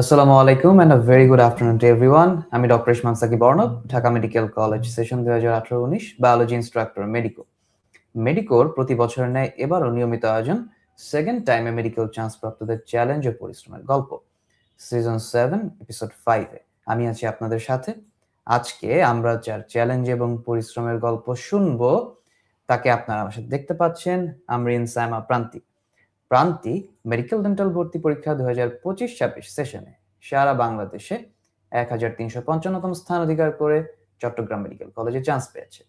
আসসালামু আলাইকুম and a very good afternoon to everyone আমি doctor Isman Sakib Arnob, Dhaka medical college session দুই হাজার আঠারো উনিশ বায়োলজি ইনস্ট্রাক্টর মেডিকো। মেডিকোর প্রতি বছরের ন্যায় এবারও নিয়মিত আয়োজন সেকেন্ড টাইমে মেডিকেল চান্স প্রাপ্তদের চ্যালেঞ্জ ও পরিশ্রমের গল্প। সিজন সেভেন এপিসোড ফাইভে আমি আছি আপনাদের সাথে। আজকে আমরা যার চ্যালেঞ্জ এবং পরিশ্রমের গল্প শুনব, তাকে আপনারা আমার সাথে দেখতে পাচ্ছেন, আমরিন সাইমা প্রান্তিক। প্রান্তি মেডিকেল ডেন্টাল ভর্তি পরীক্ষা দু হাজার পঁচিশ ছাব্বিশ সেশনে সারা বাংলাদেশে এক হাজার তিনশো পঞ্চান্নতম স্থান অধিকার করে চট্টগ্রাম মেডিকেল কলেজে চান্স পেয়েছে।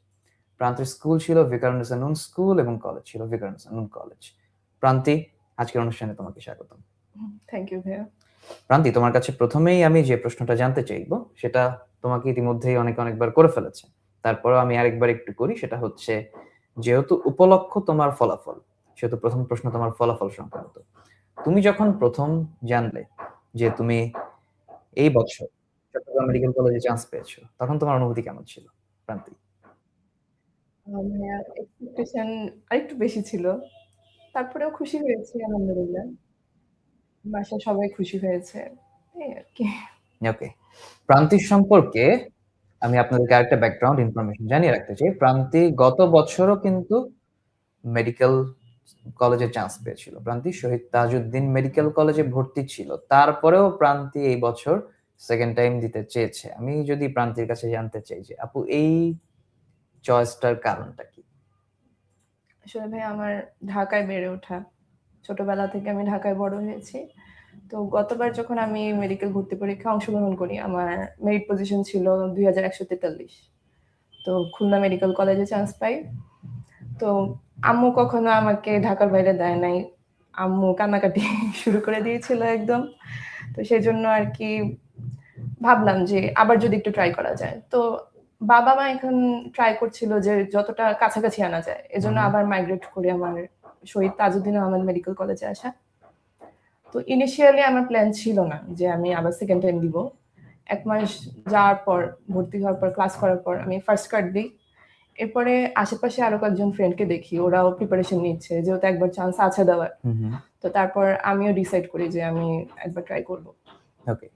প্রান্তির স্কুল ছিল ভিকারুন্নেসা নুন স্কুল এবং কলেজ ছিল ভিকারুন্নেসা নুন কলেজ প্রান্তি আজকের অনুষ্ঠানে তোমাকে স্বাগতম। থ্যাংক ইউ ভাইয়া। প্রান্তি তোমার কাছে প্রথমেই আমি যে প্রশ্নটা জানতে চাইব সেটা তোমাকে ইতিমধ্যেই অনেক অনেকবার করে ফেলেছে। তারপরে আমি আরেকবার একটু করি সেটা হচ্ছে যেহেতু উপলক্ষ তোমার ফলাফল সেহেতু প্রথম প্রশ্ন তোমার ফলাফল সংক্রান্ত। তুমি যখন প্রথম জানলে যে তুমি এই বছর চট্টগ্রাম মেডিকেল কলেজে চান্স পেয়েছ তখন তোমার অনুভূতি কেমন ছিল? প্রান্তি। এক্সপেকটেশন আরেকটু বেশি ছিল। তারপরেও খুশি হয়েছি আলহামদুলিল্লাহ। বাসায় সবাই খুশি হয়েছে এই আর কি। ওকে প্রান্তির সম্পর্কে আমি আপনাদেরকে আরেকটা ব্যাকগ্রাউন্ড ইনফরমেশন জানিয়ে রাখতে চাই। প্রান্তি গত বছরও কিন্তু মেডিকেল কলেজে চান্স পেয়েছিল। প্রান্তি শহীদ তাজউদ্দিন মেডিকেল কলেজে ভর্তি ছিল। তারপরেও প্রান্তি এই বছর সেকেন্ড টাইম দিতে চেয়েছে। আমি যদি প্রান্তির কাছে জানতে চাই যে, আপু, এই চয়েসটার কারণটা কি? আসলে ভাই, আমার ঢাকায় বেড়ে ওঠা। ছোটবেলা থেকে আমি ঢাকায় বড় হয়েছি। তো গতবার যখন আমি মেডিকেল ভর্তি পরীক্ষা অংশগ্রহণ করি, আমার মেরিট পজিশন ছিল দুই হাজার একশো তেতাল্লিশ। তো খুলনা মেডিকেল কলেজে চান্স পাই। তো আম্মু কখনো আমাকে ঢাকার বাইরে দেয় নাই। আম্মু কান্নাকাটি শুরু করে দিয়েছিল একদম। তো সেই জন্য আর কি ভাবলাম যে আবার যদি একটু ট্রাই করা যায়। তো বাবা মা এখন ট্রাই করছিল যে যতটা কাছাকাছি আনা যায়। এজন্য। আবার মাইগ্রেট করে আমার শহীদ তাজউদ্দিন আহমেদ মেডিকেল কলেজে আসা। তো ইনিশিয়ালি আমার প্ল্যান ছিল না যে আমি আবার সেকেন্ড টাইম দিব। এক মাস যাওয়ার পর ভর্তি হওয়ার পর ক্লাস করার পর আমি ফার্স্ট কার্ড দিই। এরপরে আশেপাশে আরও কয়েকজন ফ্রেন্ডকে দেখি ওরাও প্রিপারেশন নিচ্ছে যেহেতু একবার চান্স আছে দেওয়ার। তো তারপর আমিও ডিসাইড করি যে আমি একবার ট্রাই করব। ওকে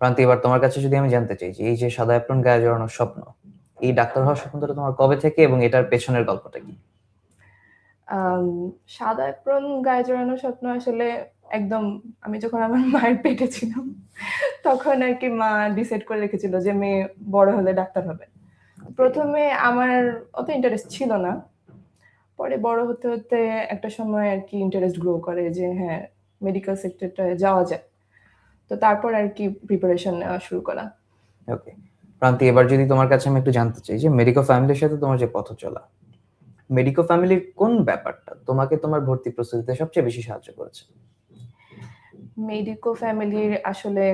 প্রান্তি এবার তোমার কাছে যদি আমি জানতে চাই যে এই যে সাদা অ্যাপ্রন গায়ে জড়ানোর স্বপ্ন এই ডাক্তার হওয়ার স্বপ্নটা তোমার কবে থেকে এবং এটার পেছনের গল্পটা কি? সাদা অ্যাপ্রন গায়ে জড়ানোর স্বপ্ন আসলে একদম আমি যখন আমার মায়ের পেটে ছিলাম তখন আর কি মা ডিসাইড করে রেখেছিল যে মেয়ে বড় হলে ডাক্তার হবে। প্রথমে আমার অত ইন্টারেস্ট ছিল না। পরে বড় হতে হতে একটা সময় আর কি ইন্টারেস্ট গ্রো করে যে হ্যাঁ মেডিকেল সেক্টরটায় যাওয়া যায় তো তারপর আর কি প্রিপারেশন নেওয়া শুরু করা। ওকে প্রান্তি এবার যদি তোমার কাছে আমি একটু জানতে চাই যে মেডিকো ফ্যামিলির সাথে তোমার যে পথ চলা মেডিকো ফ্যামিলির কোন ব্যাপারটা তোমাকে তোমার ভর্তি প্রস্তুতিতে সবচেয়ে বেশি সাহায্য করেছে? মেডিকো ফ্যামিলির আসলে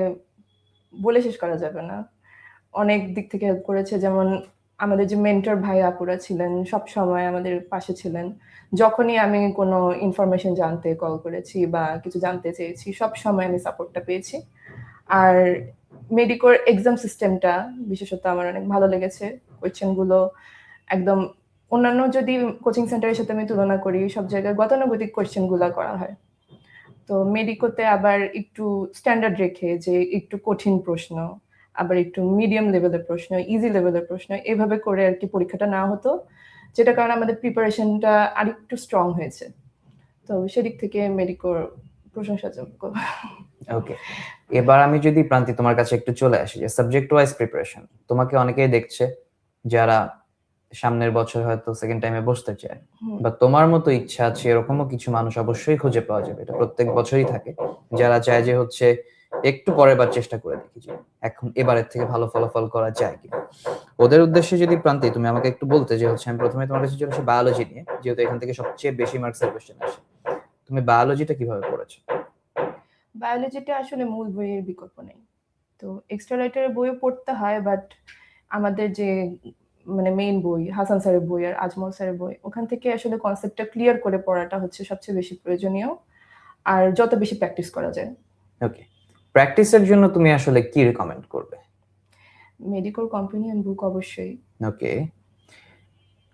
বলে শেষ করা যাবে না। অনেক দিক থেকে হেল্প করেছে যেমন আমাদের যে মেন্টর ভাই আপুরা ছিলেন, সব সময় আমাদের পাশে ছিলেন। যখনই আমি কোনো ইনফরমেশন জানতে কল করেছি বা কিছু জানতে চেয়েছি, সব সময় আমি সাপোর্টটা পেয়েছি। আর মেডিকোর এক্সাম সিস্টেমটা বিশেষত আমার অনেক ভালো লেগেছে। কোয়েশ্চেনগুলো একদম অন্যান্য যদি কোচিং সেন্টারের সাথে আমি তুলনা করি, সব জায়গায় গতানুগতিক কোয়েশ্চেনগুলো করা হয়। তো মেডিকোতে আবার একটু স্ট্যান্ডার্ড রেখে যে একটু কঠিন প্রশ্ন আবার একটু মিডিয়াম লেভেলের প্রশ্ন ইজি লেভেলের প্রশ্ন এভাবে করে আর কি পরীক্ষাটা না হতো যেটা কারণে আমাদের প্রিপারেশনটা আরেকটু স্ট্রং হয়েছে। তো সেদিক থেকে মেডিকোর প্রশংসাযোগ্য ওকে এবার আমি যদি প্রান্তি তোমার কাছে একটু চলে আসি যে সাবজেক্ট ওয়াইজ প্রিপারেশন তোমাকে অনেকেই দেখছে যারা সামনের বছর হয়তো সেকেন্ড টাইমে বসতে চায় বা তোমার মতো ইচ্ছা আছে এরকমও কিছু মানুষ অবশ্যই খুঁজে পাওয়া যাবে এটা প্রত্যেক বছরই থাকে। যারা চায় যে হচ্ছে একটু পরের বার চেষ্টা করে দেখি যে এখন এবারের থেকে ভালো ফলাফল করা যায় কিনা। ওদের উদ্দেশ্যে যদি প্রান্তি তুমি আমাকে একটু বলতে যে হচ্ছে আমি প্রথমে তোমার কাছে চলে বায়োলজি নিয়ে যেহেতু এখান থেকে সবচেয়ে বেশি মার্কসের কোশ্চেন আসে। তুমি বায়োলজিটা কীভাবে পড়েছো? বায়োলজিটা আসলে মূল বইয়ের বিকল্প নেই। তো এক্সট্রা রাইটারের বইও পড়তে হয় বাট আমাদের যে মানে মেইন বই হাসান স্যারের বই আর আজমল স্যারের বই ওখান থেকে আসলে কনসেপ্টটা ক্লিয়ার করে পড়াটা হচ্ছে সবচেয়ে বেশি প্রয়োজনীয়। আর যত বেশি প্র্যাকটিস করা যায়। ওকে প্র্যাকটিসের জন্য তুমি আসলে কি রেকমেন্ড করবে? মেডিকেল কম্পিনিয়ন বুক অবশ্যই। ওকে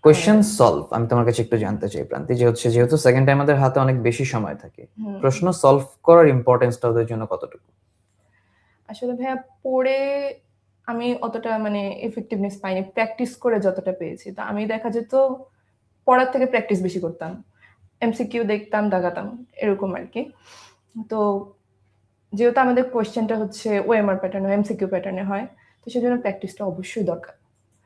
কোয়েশ্চেন সলভ আমি তোমার কাছে একটু জানতে চাই প্রান্তি যে হচ্ছে যেহেতু সেকেন্ড টাইম আমাদের হাতে অনেক বেশি সময় থাকে প্রশ্ন সলভ করার ইম্পর্টেন্সটা ওদের জন্য কতটুকু? আসলে ভাইয়া পড়ে আমি অতটা মানে এফেক্টিভনেস পাইনি। প্র্যাকটিস করে যতটা পেয়েছি। তো আমি দেখা যেত পড়ার থেকে প্র্যাকটিস বেশি করতাম। এমসিকিউ দেখতাম দাগাতাম এরকম আর কি। তো যেহেতু আমাদের কোয়েশ্চেনটা হচ্ছে ওএমআর প্যাটার্নে এমসিকিউ প্যাটার্নে হয় তো সেজন্য প্র্যাকটিসটা অবশ্যই দরকার।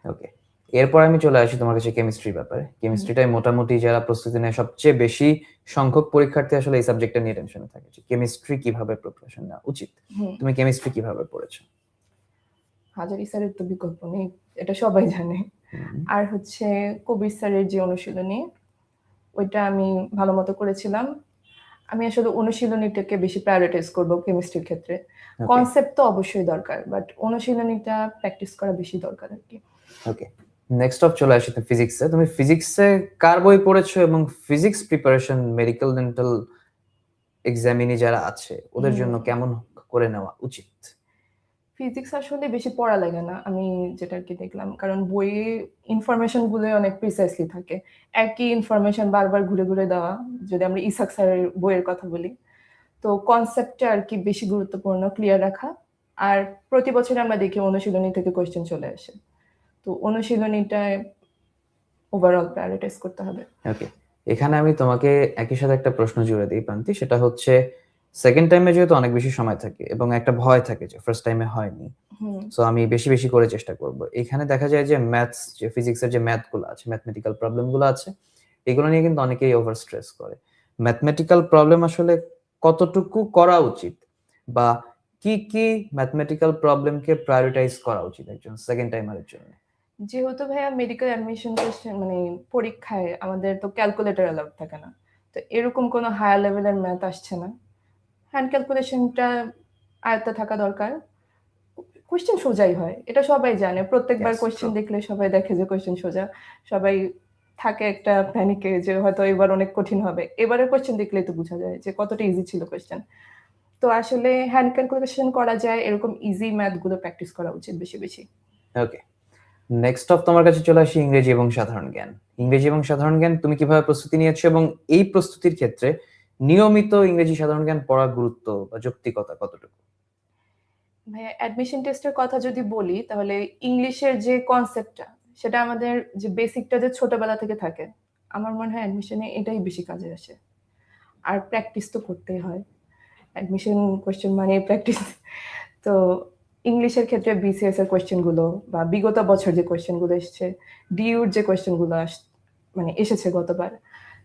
ওকে এরপর আমি চলে আসি তোমার কাছে কেমিস্ট্রি ব্যাপারে। কেমিস্ট্রিটাই মোটামুটি যারা প্রস্তুতি নেয় সবচেয়ে বেশি সংখ্যক পরীক্ষার্থী আসলে এই সাবজেক্টটা নিয়ে টেনশনে থাকে কেমিস্ট্রি কীভাবে প্রিপারেশন নেওয়া উচিত? তুমি কেমিস্ট্রি কীভাবে পড়েছো? হাজারি স্যারের তো বিকল্প নেই এটা সবাই জানে। আর হচ্ছে কবির স্যারের যে অনুশীলনী ওইটা আমি ভালো মতো করেছিলাম। আমি আসলে অনুশীলনীটাকে বেশি প্রায়োরিটাইজ করব কেমিস্ট্রির ক্ষেত্রে। কনসেপ্ট তো অবশ্যই দরকার বাট অনুশীলনীটা প্র্যাকটিস করা বেশি দরকার আর কি। ওকে নেক্সট অফ চলে আসি ফিজিক্সে তুমি ফিজিক্সে কার বই পড়েছো এবং physics preparation medical dental examinee যারা আছে ওদের জন্য কেমন করে নেওয়া উচিত? ফিজিক্স আসলে বেশি পড়া লাগে না, আমি যেটা কি দেখলাম। কারণ বইয়ে ইনফরমেশনগুলো অনেক প্রিসাইসলি থাকে। একই ইনফরমেশন বারবার ঘুরে ঘুরে দেওয়া, যদি আমরা ইসাক স্যারের বইয়ের কথা বলি। তো কনসেপ্টটা আর কি বেশি গুরুত্বপূর্ণ ক্লিয়ার রাখা। আর প্রতি বছর আমরা দেখি অনুশীলনী থেকে কোয়েশ্চেন চলে আসে। তো অনুশীলনীটায় ওভারঅল প্রায়োরিটাইজ করতে হবে। ওকে এখানে আমি তোমাকে একই সাথে একটা প্রশ্ন জুড়ে দিই, প্রান্তি। সেটা হচ্ছে সেকেন্ড টাইমে যেহেতু অনেক বেশি সময় থাকে এবং একটা ভয় থাকে যে ফার্স্ট টাইমে হয়নি। সো আমি বেশি বেশি করে চেষ্টা করব। এখানে দেখা যায় যে ম্যাথস যে ফিজিক্সের যে ম্যাথগুলো আছে ম্যাথমেটিক্যাল প্রবলেমগুলো আছে এগুলো নিয়ে কিন্তু অনেকেই ওভার স্ট্রেস করে। ম্যাথমেটিক্যাল প্রবলেম আসলে কতটুকু করা উচিত বা কি কি ম্যাথমেটিক্যাল প্রবলেমকে প্রায়োরিটাইজ করা উচিত একজন সেকেন্ড টাইমারের জন্য? যেহেতু ভাইয়া মেডিকেল অ্যাডমিশন কোশ্চেন মানে পরীক্ষায় আমাদের তো ক্যালকুলেটর অ্যালাউড থাকে না। তো এরকম কোনো হায়ার লেভেলের ম্যাথ আসছে না। হ্যান্ড ক্যালকুলেশনটা আয়ত্তে থাকা দরকার। কোশ্চেন সোজাই হয় এটা সবাই জানে। প্রত্যেকবার কোশ্চেন দেখলে সবাই দেখে যে কোশ্চেন সোজা। সবাই থাকে একটা প্যানিকে যে হয়তো এবার অনেক কঠিন হবে। এবারের কোশ্চেন দেখলেই তো বোঝা যায় যে কতটা ইজি ছিল কোশ্চেন তো আসলে হ্যান্ড ক্যালকুলেশন করা যায় এরকম ইজি ম্যাথগুলো প্র্যাকটিস করা উচিত বেশি বেশি। ওকে নেক্সট অফ তোমার কাছে চলে আসি ইংরেজি এবং সাধারণ জ্ঞান। ইংরেজি এবং সাধারণ জ্ঞান তুমি কীভাবে প্রস্তুতি নিয়েছো এবং এই প্রস্তুতির ক্ষেত্রে নিয়মিত ইংরেজি সাধারণ জ্ঞান পড়ার গুরুত্ব বা যৌক্তিকতা কতটুকু? ভাইয়া অ্যাডমিশন টেস্টের কথা যদি বলি, তাহলে ইংলিশের যে কনসেপ্টটা সেটা আমাদের যে বেসিকটা যে ছোটবেলা থেকে থাকে, আমার মনে হয় অ্যাডমিশনে এটাই বেশি কাজে আসে। আর প্র্যাকটিস তো করতেই হয়। অ্যাডমিশন কোয়েশ্চেন মানে প্র্যাকটিস তো ইংলিশের ক্ষেত্রে বিসিএস এর কোয়েশ্চেনগুলো বা বিগত বছর যে কোয়েশ্চেনগুলো এসছে ডিউর যে কোয়েশ্চেনগুলো আস মানে এসেছে গতবার,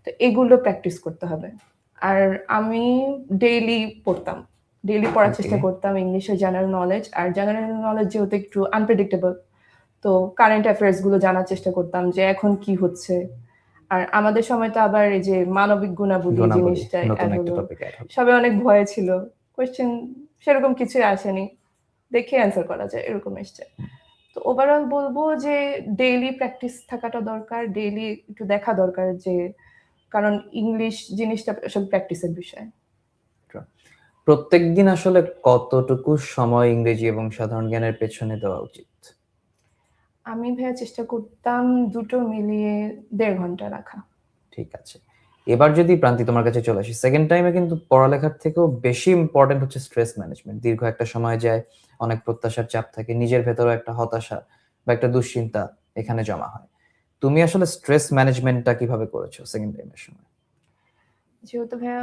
তো এগুলো প্র্যাকটিস করতে হবে। আর আমি ডেইলি পড়তাম। ডেইলি পড়ার চেষ্টা করতাম ইংলিশের জেনারেল নলেজ আর জেনারেল নলেজ যেহেতু একটু আনপ্রেডিক্টেবল তো কারেন্ট অ্যাফেয়ার্সগুলো জানার চেষ্টা করতাম যে এখন কি হচ্ছে। আর আমাদের সময় তো আবার এই যে মানবিক গুণাবলী জিনিসটা সবাই অনেক ভয়ে ছিল। কোয়েশ্চেন সেরকম কিছুই আসেনি। দেখে অ্যান্সার করা যায় এরকম এসছে। তো ওভারঅল বলব যে ডেইলি প্র্যাকটিস থাকাটা দরকার ডেইলি একটু দেখা দরকার যে কারণ ইংলিশ জিনিসটা আসলে প্র্যাকটিসের বিষয়। প্রত্যেকদিন আসলে কতটুকু সময় ইংরেজি এবং সাধারণ জ্ঞানের পেছনে দেওয়া উচিত? আমি ভাইয়া চেষ্টা করতাম দুটো মিলিয়ে দেড় ঘণ্টা রাখা। ঠিক আছে। এবার যদি প্রান্তি তোমার কাছে চলে আসি সেকেন্ড টাইমে কিন্তু পড়ালেখার থেকেও বেশি ইম্পর্টেন্ট হচ্ছে স্ট্রেস ম্যানেজমেন্ট দীর্ঘ একটা সময় যায় অনেক প্রত্যাশার চাপ থাকে নিজের ভেতরে একটা হতাশা বা একটা দুশ্চিন্তা এখানে জমা হয়। তুমি আসলে স্ট্রেস ম্যানেজমেন্টটা কীভাবে করেছ সেকেন্ড টাইমের সময়? যেহেতু ভাইয়া,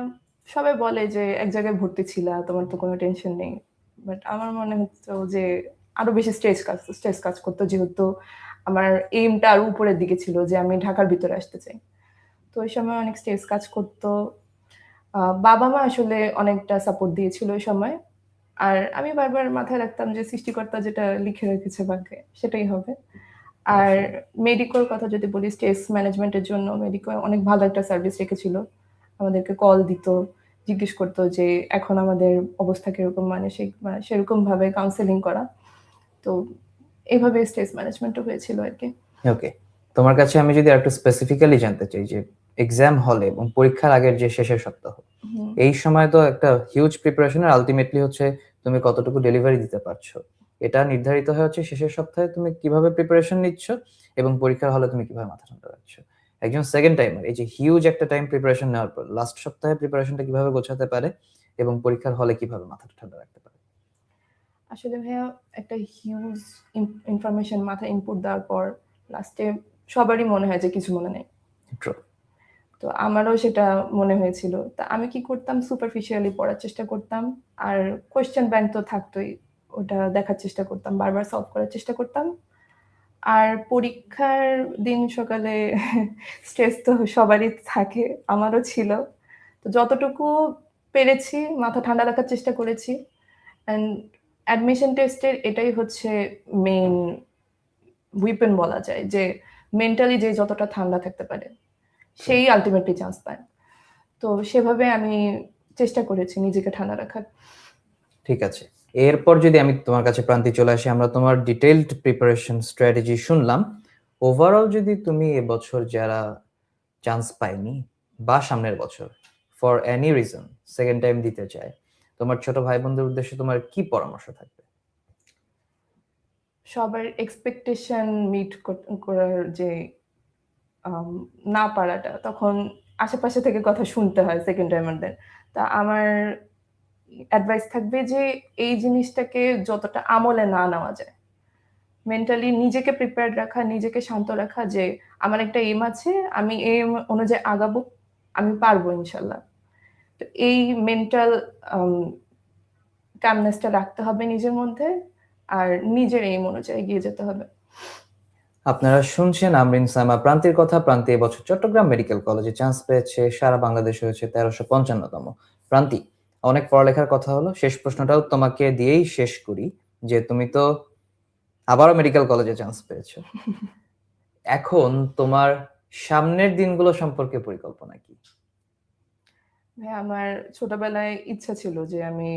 সবাই বলে যে এক জায়গায় ভর্তি ছিলা, তোমার তো কোনো টেনশন নেই। বাট আমার মনে হচ্ছে যে আরও বেশি স্ট্রেস কাজ স্ট্রেস কাজ করতো যেহেতু আমার এইমটা আরও উপরের দিকে ছিল যে আমি ঢাকার ভিতরে আসতে চাই। তো ওই সময় অনেক স্ট্রেস কাজ করতো। বাবা মা আসলে অনেকটা সাপোর্ট দিয়েছিল ওই সময়। আর আমি বারবার মাথায় রাখতাম যে সৃষ্টিকর্তা যেটা লিখে রেখেছে বাক্যে সেটাই হবে। আর মেডিকোর কথা যদি বলি স্ট্রেস ম্যানেজমেন্টের জন্য মেডিকো অনেক ভালো একটা সার্ভিস রেখেছিল। আমাদেরকে কল দিত জিজ্ঞেস করতো যে এখন আমাদের অবস্থা কীরকম? মানে সেই মানে সেরকম ভাবে কাউন্সেলিং করা। তো এইভাবে স্ট্রেস ম্যানেজমেন্টও হয়েছিল আর কি। ওকে তোমার কাছে আমি যদি একটু স্পেসিফিক্যালি জানতে চাই যে এক্সাম হলে এবং পরীক্ষার আগের যে শেষের সপ্তাহ এই সময় তো একটা হিউজ প্রিপারেশনের আলটিমেটলি হচ্ছে তুমি কতটুকু ডেলিভারি দিতে পারছ? এটা নির্ধারিত হয় হচ্ছে শেষের সপ্তাহে তুমি কীভাবে প্রিপারেশন নিচ্ছ এবং পরীক্ষার হলে তুমি কীভাবে মাথা ঠান্ডা রাখছো। একজন সেকেন্ড টাইমার এই যে হিউজ একটা টাইম প্রিপারেশন নেওয়ার পর লাস্ট সপ্তাহে প্রিপারেশনটা কীভাবে গোছাতে পারে এবং পরীক্ষার হলে কীভাবে মাথা ঠান্ডা রাখতে পারে? আসলে ভাইয়া একটা হিউজ ইনফরমেশন মাথায় ইনপুট দেওয়ার পর লাস্টে সবারই মনে হয় যে কিছু মনে নেই. তো আমারও সেটা মনে হয়েছিল। তা আমি কি করতাম? সুপারফিশিয়ালি পড়ার চেষ্টা করতাম। আর কোয়েশ্চেন ব্যাংক তো থাকতোই। ওটা দেখার চেষ্টা করতাম, বারবার সলভ করার চেষ্টা করতাম। আর পরীক্ষার দিন সকালে স্ট্রেস তো সবারই থাকে, আমারও ছিল। তো যতটুকু পেরেছি, মাথা ঠান্ডা রাখার চেষ্টা করেছি। অ্যান্ড অ্যাডমিশন টেস্টের এটাই হচ্ছে মেইন উইপেন বলা যায়, যে মেন্টালি যে যতটা ঠান্ডা থাকতে পারে, সেই আলটিমেটলি চান্স পায়। তো সেভাবে আমি চেষ্টা করেছি নিজেকে ঠান্ডা রাখার। ঠিক আছে। এরপর যদি আমি তোমার কাছে প্রান্তি চলে আসি, আমরা তোমার ডিটেইলড প্রিপারেশন স্ট্র্যাটেজি শুনলাম। ওভারঅল যদি তুমি এবছর যারা চান্স পায়নি, বা সামনের বছর for any reason second time দিতে চায়, তোমার ছোট ভাই বোনদের উদ্দেশ্যে তোমার কি পরামর্শ থাকবে? সবার এক্সপেকটেশন মিট করার যে না পারাটা, তখন আশেপাশে থেকে কথা শুনতে হয় সেকেন্ড টাইমারদের তা আমার অ্যাডভাইস থাকবে যে এই জিনিসটাকে যতটা আমলে না নেওয়া যায়। মেন্টালি নিজেকে প্রিপেয়ার রাখা, নিজেকে শান্ত রাখা যে আমার একটা এম আছে, আমি এম অনুযায়ী আগাবো, আমি পারব ইনশাল্লাহ। তো এই মেন্টাল কামনেসটা রাখতে হবে নিজের মধ্যে আর নিজের এইম অনুযায়ী এগিয়ে যেতে হবে। আপনারা শুনছেন আমরিন সামা প্রান্তির কথা, প্রান্তি এবছর চট্টগ্রাম মেডিকেল কলেজে চান্স পেয়েছে, সারা বাংলাদেশে হয়েছে তেরোশো পঞ্চান্নতম প্রান্তি। অনেক পড়ালেখার কথা হলো শেষ প্রশ্নটাও তোমাকে দিয়েই শেষ করি যে তুমি তো আবারও মেডিকেল কলেজে চান্স পেয়েছ। এখন তোমার সামনের দিনগুলো সম্পর্কে পরিকল্পনা কি? আমার ছোটবেলায় ইচ্ছা ছিল যে আমি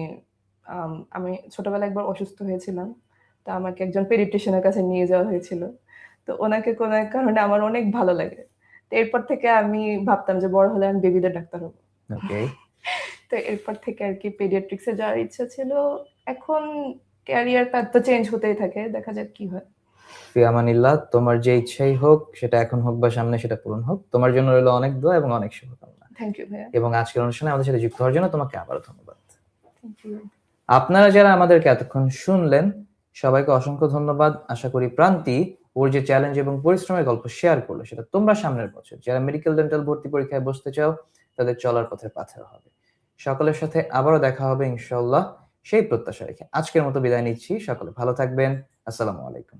আমি ছোটবেলায় একবার অসুস্থ হয়েছিলাম তা আমাকে একজন পেডিট্রিশিয়ানের কাছে নিয়ে যাওয়া হয়েছিল। তো ওনাকে কোনো এক কারণে আমার অনেক ভালো লাগে। তো এরপর থেকে আমি ভাবতাম যে বড় হলে আমি বেবিদের ডাক্তার হব। ওকে তো এরপর থেকে আর কি পেডিয়াট্রিক্সে যাওয়ার ইচ্ছা ছিল। এখন ক্যারিয়ার পাথ তো চেঞ্জ হতেই থাকে দেখা যাক কি হয়। ফিয়ামানিল্লাহ তোমার যে ইচ্ছাই হোক সেটা এখন হোক বা সামনে সেটা পূরণ হোক তোমার জন্য রইল অনেক দোয়া এবং অনেক শুভকামনা। থ্যাংক ইউ ভাইয়া। এবং আজকের অনুষ্ঠানে আমাদের সাথে যুক্ত হওয়ার জন্য তোমাকে আবারও ধন্যবাদ। আপনারা যারা আমাদেরকে এতক্ষণ শুনলেন সবাইকে অসংখ্য ধন্যবাদ। আশা করি প্রান্তি ওর যে চ্যালেঞ্জ এবং পরিশ্রমের গল্প শেয়ার করল সেটা তোমরা সামনের বছর। যারা মেডিকেল ডেন্টাল ভর্তি পরীক্ষায় বসতে চাও তাদের চলার পথে পাথর হবে। সকলের সাথে আবারও দেখা হবে ইনশাল্লাহ সেই প্রত্যাশা রেখে আজকের মতো বিদায় নিচ্ছি। সকলে ভালো থাকবেন। আসসালামু আলাইকুম।